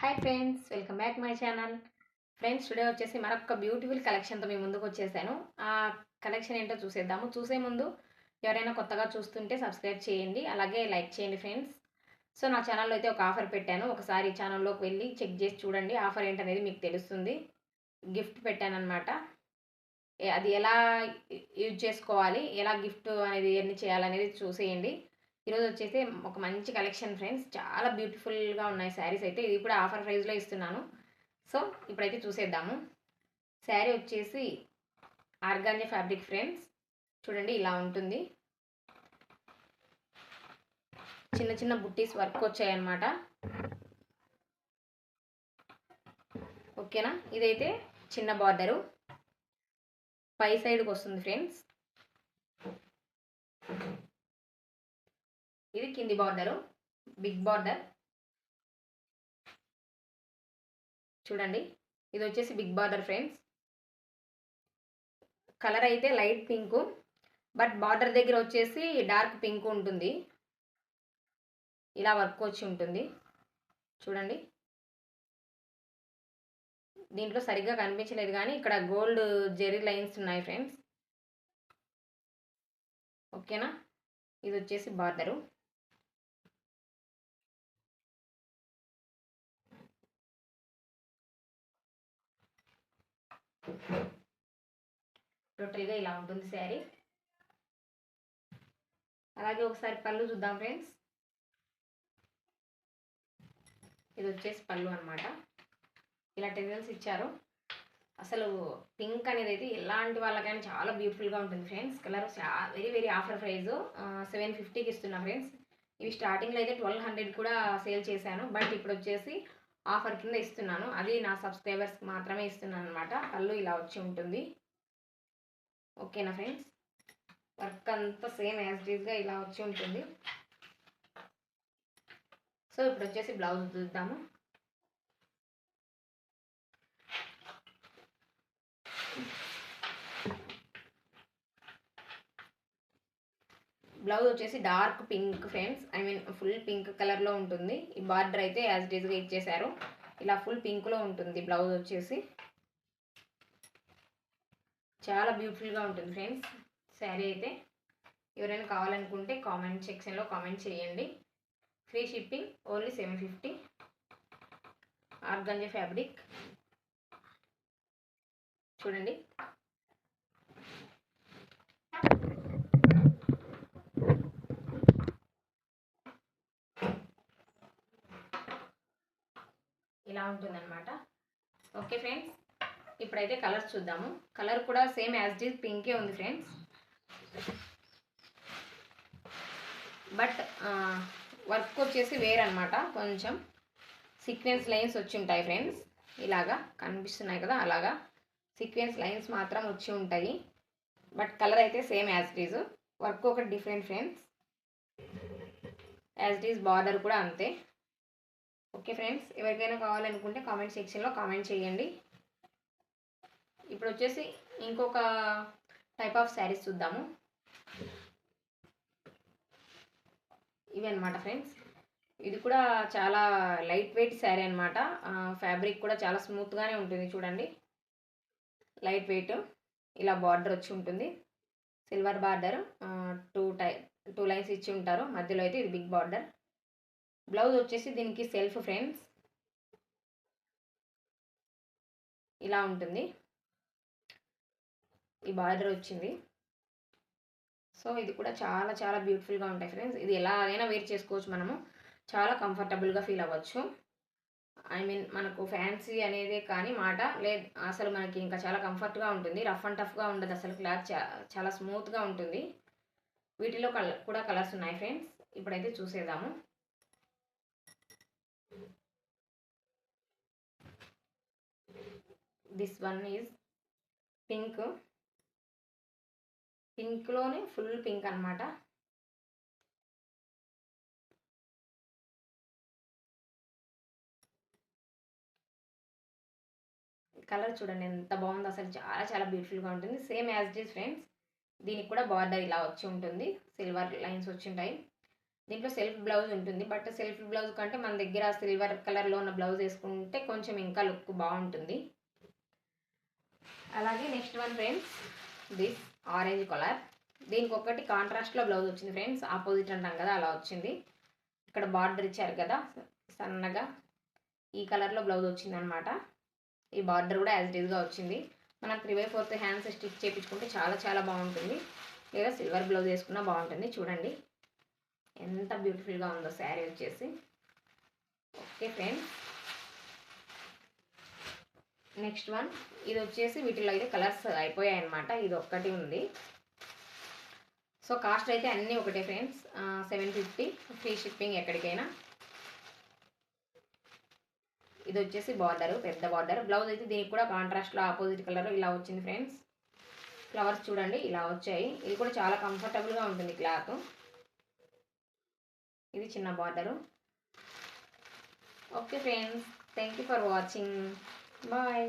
Hi friends welcome back my channel friends today వచ్చేసి మరొక beautiful కలెక్షన్తో మీ ముందుకు వచ్చేసాను. ఆ కలెక్షన్ ఏంటో చూసేద్దాము. చూసే ముందు ఎవరైనా కొత్తగా చూస్తుంటే సబ్స్క్రైబ్ చేయండి. అలాగే లైక్ చేయండి ఫ్రెండ్స్ సో నా ఛానల్లో అయితే ఒక ఆఫర్ పెట్టాను. ఒకసారి ఛానల్లోకి వెళ్ళి చెక్ చేసి చూడండి. ఆఫర్ ఏంటనేది మీకు తెలుస్తుంది. గిఫ్ట్ పెట్టాను అనమాట అది ఎలా యూజ్ చేసుకోవాలి? ఎలా గిఫ్ట్ అనేది ఎన్ని చేయాలనేది చూసేయండి. ఈరోజు వచ్చేసి ఒక మంచి కలెక్షన్ ఫ్రెండ్స్. చాలా బ్యూటిఫుల్గా ఉన్నాయి శారీస్ అయితే. ఇది కూడా ఆఫర్ ప్రైస్లో ఇస్తున్నాను. సో ఇప్పుడైతే చూసేద్దాము. శారీ వచ్చేసి ఆర్గాంజా ఫ్యాబ్రిక్ ఫ్రెండ్స్. చూడండి ఇలా ఉంటుంది. చిన్న చిన్న బుట్టీస్ వర్క్ వచ్చాయన్నమాట. ఓకేనా? ఇదైతే చిన్న బార్డరు. పై సైడ్కి వస్తుంది ఫ్రెండ్స్. ఇది కింది బార్డరు బిగ్ బార్డర్. చూడండి ఇది వచ్చేసి బిగ్ బార్డర్ ఫ్రెండ్స్. కలర్ అయితే లైట్ పింక్ బట్ బార్డర్ దగ్గర వచ్చేసి డార్క్ పింక్ ఉంటుంది. ఇలా వర్క్ వచ్చి ఉంటుంది. చూడండి. దీంట్లో సరిగ్గా కనిపించలేదు కానీ ఇక్కడ గోల్డ్ జెరీ లైన్స్ ఉన్నాయి ఫ్రెండ్స్. ఓకేనా? ఇది వచ్చేసి బార్డరు. టోటల్గా ఇలా ఉంటుంది శారీ. అలాగే ఒకసారి పళ్ళు చూద్దాం ఫ్రెండ్స్. ఇది వచ్చేసి పళ్ళు అనమాట ఇలా టెజల్స్ ఇచ్చారు. అసలు పింక్ అనేది అయితే ఎలాంటి వాళ్ళకైనా చాలా బ్యూటిఫుల్గా ఉంటుంది friends. Colour very very offer price seven ఫిఫ్టీకి ఇస్తున్నా ఫ్రెండ్స్. ఇవి స్టార్టింగ్లో అయితే ట్వెల్వ్ హండ్రెడ్ కూడా సేల్ చేశాను. బట్ ఇప్పుడు వచ్చేసి ఆఫర్ కింద ఇస్తున్నాను. అది నా సబ్స్క్రైబర్స్కి మాత్రమే ఇస్తున్నాను అనమాట పళ్ళు ఇలా వచ్చి ఉంటుంది. ఓకేనా ఫ్రెండ్స్ వర్క్ అంతా సేమ్ యాజ్ డీజ్గా ఇలా వచ్చి ఉంటుంది. సో ఇప్పుడు వచ్చేసి బ్లౌజ్ చూద్దాము. బ్లౌజ్ వచ్చేసి dark pink frames I mean full pink కలర్లో ఉంటుంది. ఈ బార్డర్ అయితే యాజ్ డీజ్గా ఇచ్చేసారు. ఇలా ఫుల్ పింక్లో ఉంటుంది బ్లౌజ్ వచ్చేసి. చాలా బ్యూటిఫుల్గా ఉంటుంది ఫ్రెండ్స్. శారీ అయితే. ఎవరైనా కావాలనుకుంటే కామెంట్ సెక్షన్లో కామెంట్ చేయండి. Free shipping only seven fifty. Organza fabric. చూడండి ఇలా ఉంటుందన్నమాట ఓకే ఫ్రెండ్స్ ఇప్పుడైతే కలర్స్ చూద్దాము. కలర్ కూడా సేమ్ యాజ్ డీజ్ పింకే ఉంది ఫ్రెండ్స్ బట్ వర్క్ వచ్చేసి వేరనమాట కొంచెం సీక్వెన్స్ లైన్స్ వచ్చి ఉంటాయి ఫ్రెండ్స్ ఇలాగా కనిపిస్తున్నాయి కదా అలాగా సీక్వెన్స్ లైన్స్ మాత్రం వచ్చి ఉంటాయి. బట్ కలర్ అయితే సేమ్ యాజ్ డీజ్ వర్క్ ఒకటి different friends as these border కూడా అంతే. ఓకే ఫ్రెండ్స్ ఎవరికైనా కావాలనుకుంటే కామెంట్ సెక్షన్లో కామెంట్ చేయండి. ఇప్పుడు వచ్చేసి ఇంకొక టైప్ ఆఫ్ శారీస్ చూద్దాము. ఇవి అనమాట ఫ్రెండ్స్. ఇది కూడా చాలా లైట్ వెయిట్ శారీ అనమాట ఫ్యాబ్రిక్ కూడా చాలా స్మూత్గానే ఉంటుంది చూడండి. లైట్ వెయిట్ ఇలా బార్డర్ వచ్చి ఉంటుంది. Silver border two tie two lines ఇచ్చి ఉంటారు. మధ్యలో అయితే ఇది బిగ్ బార్డర్. బ్లౌజ్ వచ్చేసి దీనికి సెల్ఫ్ ఫ్రెండ్స్. ఇలా ఉంటుంది. ఈ బార్డర్ వచ్చింది. సో ఇది కూడా చాలా చాలా బ్యూటిఫుల్గా ఉంటాయి ఫ్రెండ్స్. ఇది ఎలా అయినా వేర్ చేసుకోవచ్చు మనము. చాలా కంఫర్టబుల్గా ఫీల్ అవ్వచ్చు. ఐ మీన్ మనకు ఫ్యాన్సీ అనేదే కానీ మాట లేదు. అసలు మనకి ఇంకా చాలా కంఫర్ట్గా ఉంటుంది. రఫ్ అండ్ టఫ్గా ఉండదు అసలు క్లాత్ చాలా స్మూత్గా ఉంటుంది. వీటిలో కలర్ కూడా కలర్స్ ఉన్నాయి ఫ్రెండ్స్. ఇప్పుడైతే చూసేద్దాము. దిస్ వన్ ఈజ్ పింక్ పింక్లోనే ఫుల్ పింక్ అనమాట కలర్ చూడండి ఎంత బాగుందో అసలు. చాలా చాలా బ్యూటిఫుల్గా ఉంటుంది. సేమ్ యాజ్ డిస్ ఫ్రెండ్స్ దీనికి కూడా బార్డర్ ఇలా వచ్చి ఉంటుంది. సిల్వర్ లైన్స్ వచ్చి ఉంటాయి. దీంట్లో సెల్ఫ్ బ్లౌజ్ ఉంటుంది. బట్ సెల్ఫ్ బ్లౌజ్ కంటే మన దగ్గర సిల్వర్ కలర్లో ఉన్న బ్లౌజ్ వేసుకుంటే కొంచెం ఇంకా లుక్ బాగుంటుంది. అలాగే next one friends this orange colour. దీనికి ఒకటి కాంట్రాస్ట్లో బ్లౌజ్ వచ్చింది ఫ్రెండ్స్. ఆపోజిట్ అంటాం కదా అలా వచ్చింది. ఇక్కడ బార్డర్ ఇచ్చారు కదా సన్నగా. ఈ కలర్లో బ్లౌజ్ వచ్చింది అనమాట ఈ బార్డర్ కూడా యాజ్ ఇట్గా వచ్చింది. మనం three by fourth hands stitch చేయించుకుంటే చాలా చాలా బాగుంటుంది. లేదా సిల్వర్ బ్లౌజ్ వేసుకున్నా బాగుంటుంది. చూడండి. ఎంత బ్యూటిఫుల్గా ఉందో శారీ వచ్చేసి. ఓకే ఫ్రెండ్స్ నెక్స్ట్ వన్ ఇది వచ్చేసి వీటిలో అయితే కలర్స్ అయిపోయాయి అనమాట ఇది ఒక్కటి ఉంది. సో కాస్ట్ అయితే అన్నీ ఒకటే friends seven fifty free shipping ఎక్కడికైనా. ఇది వచ్చేసి బార్డర్ పెద్ద బార్డర్ బ్లౌజ్ అయితే దీనికి కూడా కాంట్రాస్ట్లో ఆపోజిట్ కలర్ ఇలా వచ్చింది ఫ్రెండ్స్ ఫ్లవర్స్ చూడండి ఇలా వచ్చాయి. ఇది కూడా చాలా కంఫర్టబుల్గా ఉంటుంది క్లాత్ ఇది చిన్న border okay friends thank you for watching. Bye.